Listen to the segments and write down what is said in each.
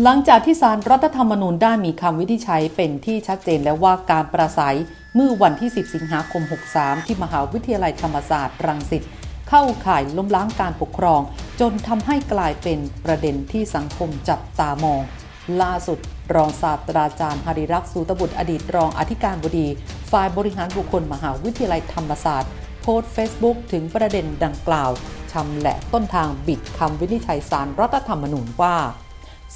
หลังจากที่สารรัฐธรรมนูญได้มีคำวินิจฉัยเป็นที่ชัดเจนแล้วว่าการประสัยเมื่อวันที่ 10 สิงหาคม 63 ที่มหาวิทยาลัยธรรมศาสตร์รังสิตเข้าข่ายล้มล้างการปกครอง จนทำให้กลายเป็นประเด็นที่สังคมจับตามอง ล่าสุด รองศาสตราจารย์หริรักษ์สูตบุตรอดีตรองอธิการบดีฝ่ายบริหารบุคคลมหาวิทยาลัยธรรมศาสตร์ โพสต์เฟซบุ๊กถึงประเด็นดังกล่าวชำแหละต้นทางบิดคำวินิจฉัยสารรัฐธรรมนูญว่า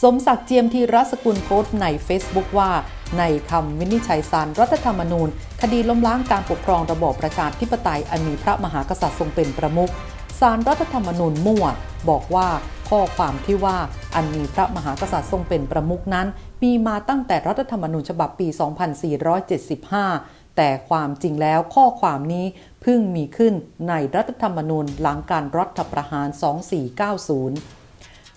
สมศักดิ์เจียมทีรัศกุลโพสต์ใน Facebook ว่า ในคำวินิจฉัยสารรัฐธรรมนูญ คดีล้มล้างการปกครองระบอบประชาธิปไตยอันมีพระมหากษัตริย์ทรงเป็นประมุขสารรัฐธรรมนูญมั่ว บอกว่าข้อความที่ว่าอันมีพระมหากษัตริย์ทรงเป็นประมุขนั้นมีมาตั้งแต่รัฐธรรมนูญฉบับปี 2475 แต่ความจริงแล้วข้อความนี้เพิ่งมีขึ้นในรัฐธรรมนูญหลังการรัฐประหาร 2490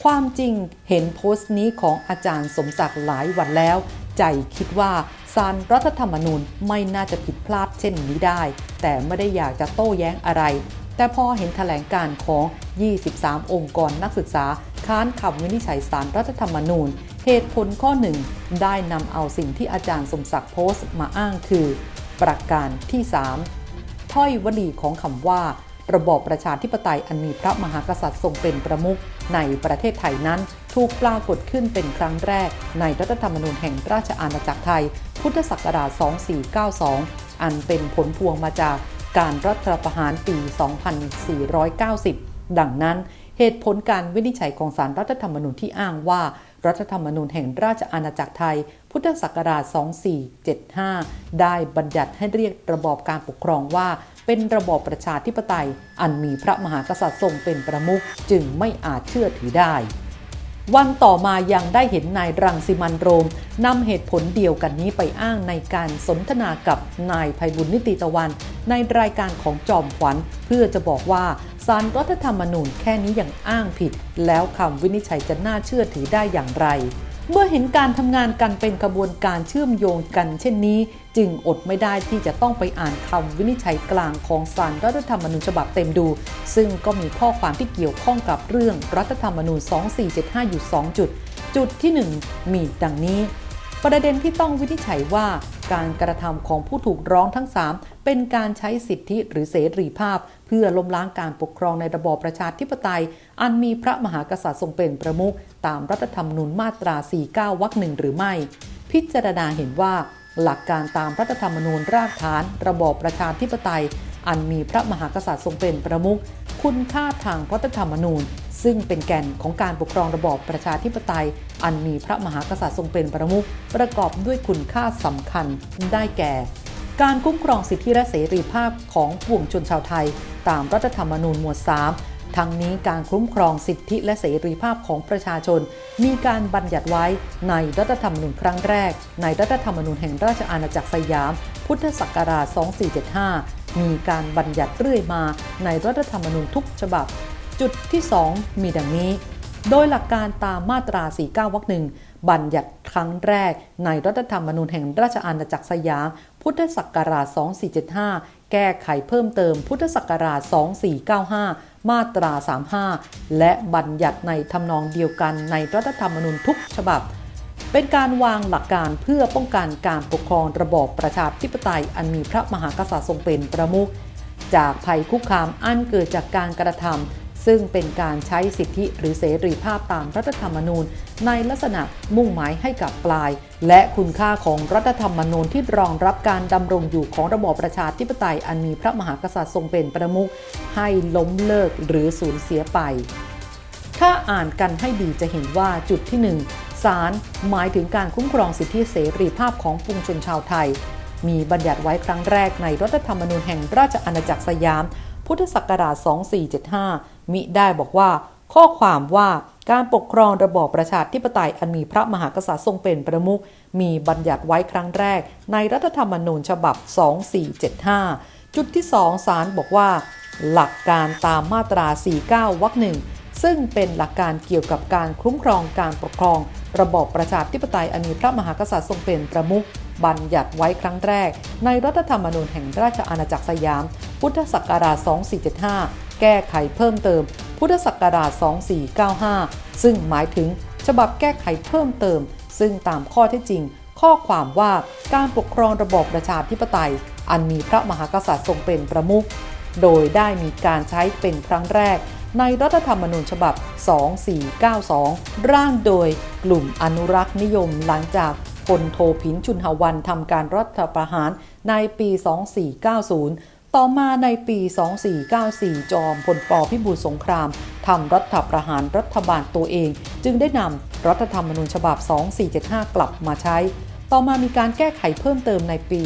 ความจริงเห็นโพสต์นี้ของอาจารย์สมศักดิ์หลายวันแล้ว ใจคิดว่าสารรัฐธรรมนูญไม่น่าจะผิดพลาดเช่นนี้ได้ แต่ไม่ได้อยากจะโต้แย้งอะไร แต่พอเห็นแถลงการของ 23 องค์กรนักศึกษา ค้านคำวินิจฉัยสารรัฐธรรมนูญ เหตุผลข้อหนึ่งได้นำเอาสิ่งที่อาจารย์สมศักดิ์โพสต์มาอ้างคือ ประการที่ 3 ถ้อยวลีของคำว่า ระบอบประชาธิปไตยอันมีพระมหากษัตริย์ทรงเป็นประมุขในประเทศไทยนั้นถูกปรากฏขึ้นเป็นครั้งแรก ในรัฐธรรมนูญแห่งราชอาณาจักรไทย พุทธศักราช 2492 อันเป็นผลพวงมาจากการรัฐประหารปี 2490 ดังนั้นเหตุผลการวินิจฉัยของสารรัฐธรรมนูญที่อ้างว่า รัฐธรรมนูญแห่งราชอาณาจักรไทย พุทธศักราช 2475 ได้บัญญัติให้เรียกระบอบการปกครองว่า เป็นระบอบประชาธิปไตย อันมีพระมหากษัตริย์ทรงเป็นประมุขจึงไม่อาจเชื่อถือได้ วันต่อมายังได้เห็นนายรังสิมันโรมนำเหตุผลเดียวกันนี้ไปอ้างในการสนทนากับนายภัยบุญนิติตะวัน ในรายการของจอมขวัญ เพื่อจะบอกว่าสารรัฐธรรมนูญแค่นี้ยังอ้างผิด แล้วคำวินิจฉัยจะน่าเชื่อถือได้อย่างไร เมื่อเห็นการทำงานกันเป็นกระบวนการเชื่อมโยงกัน เช่นนี้ จึงอดไม่ได้ที่จะต้องไปอ่านคำวินิจฉัยกลางของศาลรัฐธรรมนูญฉบับเต็มดู ซึ่งก็มีข้อความที่เกี่ยวข้องกับเรื่องรัฐธรรมนูญ 2475 อยู่ 2 จุด จุดที่ 1 มีดังนี้ประเด็นที่ต้องวินิจฉัยว่าการกระทำของผู้ถูกร้องทั้ง 3 เป็นการใช้สิทธิหรือเสรีภาพ เพื่อล้มล้างการปกครองในระบอบประชาธิปไตย อันมีพระมหากษัตริย์ทรงเป็นประมุขตามรัฐธรรมนูญมาตรา 49 วรรคหนึ่งหรือไม่ พิจารณาเห็นว่า หลักการตามรัฐธรรมนูญรากฐาน ระบอบประชาธิปไตย อันมีพระมหากษัตริย์ทรงเป็นประมุขคุณค่าทางรัฐธรรมนูญ ซึ่งเป็นแก่นของการปกครองระบอบประชาธิปไตย อันมีพระมหากษัตริย์ทรงเป็นประมุขประกอบด้วยคุณค่าสำคัญได้แก่ การคุ้มครองสิทธิและเสรีภาพของปวงชนชาวไทย ตามรัฐธรรมนูญหมวด 3 ทั้งนี้การคุ้มครองสิทธิและเสรีภาพของประชาชน มีการบัญญัติไว้ในรัฐธรรมนูญครั้งแรก ในรัฐธรรมนูญแห่งราชอาณาจักรสยาม พุทธศักราช 2475 มีการบัญญัติเรื่อยมาในรัฐธรรมนูญทุกฉบับ จุดที่ 2 มีดังนี้โดยหลักการตามมาตรา 49 วรรคหนึ่งบัญญัติครั้งแรกในรัฐธรรมนูญแห่งราชอาณาจักรสยาม พุทธศักราช 2475 แก้ไขเพิ่มเติม พุทธศักราช 2495 มาตรา 35 และบัญญัติในทำนองเดียวกันในรัฐธรรมนูญทุกฉบับ เป็นการวางหลักการเพื่อป้องกันการปกครองระบอบประชาธิปไตยอันมีพระมหากษัตริย์ทรงเป็นประมุขจากภัยคุกคามอันเกิดจากการกระทำ ซึ่งเป็นการใช้สิทธิหรือเสรีภาพตามรัฐธรรมนูญ ในลักษณะมุ่งหมายให้กับปลาย และคุณค่าของรัฐธรรมนูญที่รองรับการดำรงอยู่ของระบอบประชาธิปไตยอันมีพระมหากษัตริย์ทรงเป็นประมุขให้ล้มเลิกหรือสูญเสียไป ถ้าอ่านกันให้ดีจะเห็นว่าจุดที่ 1 ศาลหมายถึงการคุ้มครองสิทธิเสรีภาพของปวงชนชาวไทย มีบัญญัติไว้ครั้งแรกในรัฐธรรมนูญแห่งราชอาณาจักรสยาม พุทธศักราช 2475 มิได้บอกว่า ข้อความว่าการปกครองระบอบประชาธิปไตยอันมีพระมหากษัตริย์ทรงเป็นประมุขมีบัญญัติไว้ครั้งแรก ในรัฐธรรมนูญฉบับ 2475 จุดที่2ศาลบอกว่า หลักการตามมาตรา 49 วรรคหนึ่งซึ่งเป็นหลักการเกี่ยวกับการคุ้มครองการปกครอง ระบอบประชาธิปไตยอันมีพระมหากษัตริย์ทรงเป็นประมุขบัญญัติไว้ครั้งแรก ในรัฐธรรมนูญแห่งราชอาณาจักรสยาม พุทธศักราช 2475 แก้ไขเพิ่มเติม พุทธศักราช 2495 ซึ่งหมายถึงฉฉบับแก้ไขเพิ่มเติม ซึ่งตามข้อเท็จจริง ข้อความว่าการปกครองระบอบประชาธิปไตย อันมีพระมหากษัตริย์ทรงเป็นประมุข โดยได้มีการใช้เป็นครั้งแรก ในรัฐธรรมนูญฉบับ 2492 ร่างโดยกลุ่มอนุรักษ์นิยมหลังจากพลโทผินชุนหวันทำการรัฐประหารในปี 2490 ต่อมาในปี 2494 จอมพลปพิบูลสงครามทำรัฐประหารรัฐบาลตัวเอง จึงได้นำรัฐธรรมนูญฉบับ 2475 กลับมาใช้ ต่อมามีการแก้ไขเพิ่มเติมในปี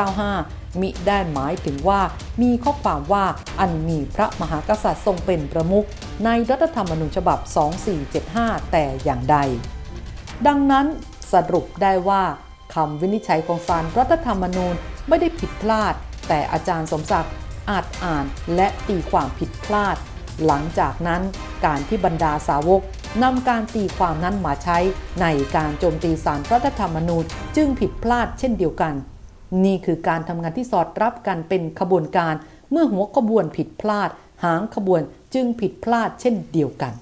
2495 มิได้หมายถึงว่ามีข้อความว่าอันมีพระมหากษัตริย์ทรงเป็นประมุขในรัฐธรรมนูญฉบับ 2475 แต่อย่างใด ดังนั้นสรุปได้ว่าคำวินิจฉัยของศาลรัฐธรรมนูญไม่ได้ผิดพลาด แต่อาจารย์สมศักดิ์อาจอ่านและตีความผิดพลาด หลังจากนั้นการที่บรรดาสาวกนำการตีความนั้นมาใช้ในการโจมตีสารรัฐธรรมนูญจึงผิดพลาดเช่นเดียวกัน นี่คือการทำงานที่สอดรับกันเป็นขบวนการ เมื่อหัวขบวนผิดพลาด หางขบวนจึงผิดพลาดเช่นเดียวกัน